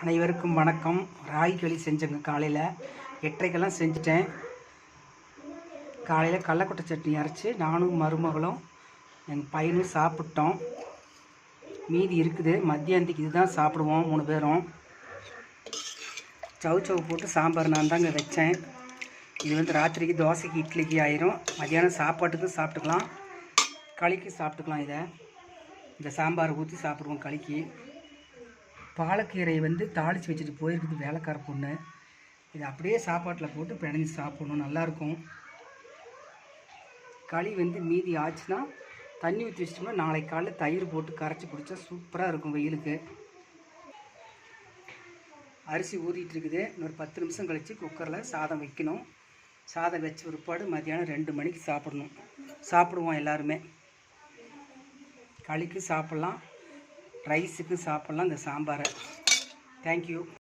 அனைவருக்கும் வணக்கம். ராகி களி செஞ்சேங்க காலையில். எட்டரைக்கெல்லாம் செஞ்சுட்டேன். காலையில் கடலக்கொட்டை சட்னி அரைச்சி நானும் மருமகளும் எங்கள் பையனும் சாப்பிட்டோம். மீதி இருக்குது. மத்தியானத்துக்கு இதுதான் சாப்பிடுவோம் மூணு பேரும். சவு சவு போட்டு சாம்பார் நான் தாங்க வச்சேன். இது வந்து ராத்திரிக்கு தோசைக்கு இட்லிக்கு ஆயிரும். மத்தியானம் சாப்பாட்டுக்கும் சாப்பிட்டுக்கலாம். களிக்கு சாப்பிட்டுக்கலாம் இதை. இந்த சாம்பார் ஊற்றி சாப்பிடுவோம் களிக்கு. பாலக்கீரையை வந்து தாளித்து வச்சுட்டு போயிருக்குது வேலைக்கார பொண்ணு. இது அப்படியே சாப்பாட்டில் போட்டு பிணைஞ்சு சாப்பிடணும். நல்லாயிருக்கும். களி வந்து மீதி ஆச்சுன்னா தண்ணி ஊற்றி வச்சிட்டோம்னா நாளைக்கு காலைல தயிர் போட்டு கரைச்சி குடித்தா சூப்பராக இருக்கும் வெயிலுக்கு. அரிசி ஊறிட்டு இருக்குது. இன்னொரு பத்து நிமிஷம் கழித்து குக்கரில் சாதம் வைக்கணும். சாதம் வச்ச பிற்பாடு மத்தியானம் ரெண்டு மணிக்கு சாப்பிடணும். சாப்பிடுவோம் எல்லாருமே. களிக்கு சாப்பிட்லாம். ரைஸுக்கு சாப்பிட்லாம் இந்த சாம்பாரை. தேங்க்யூ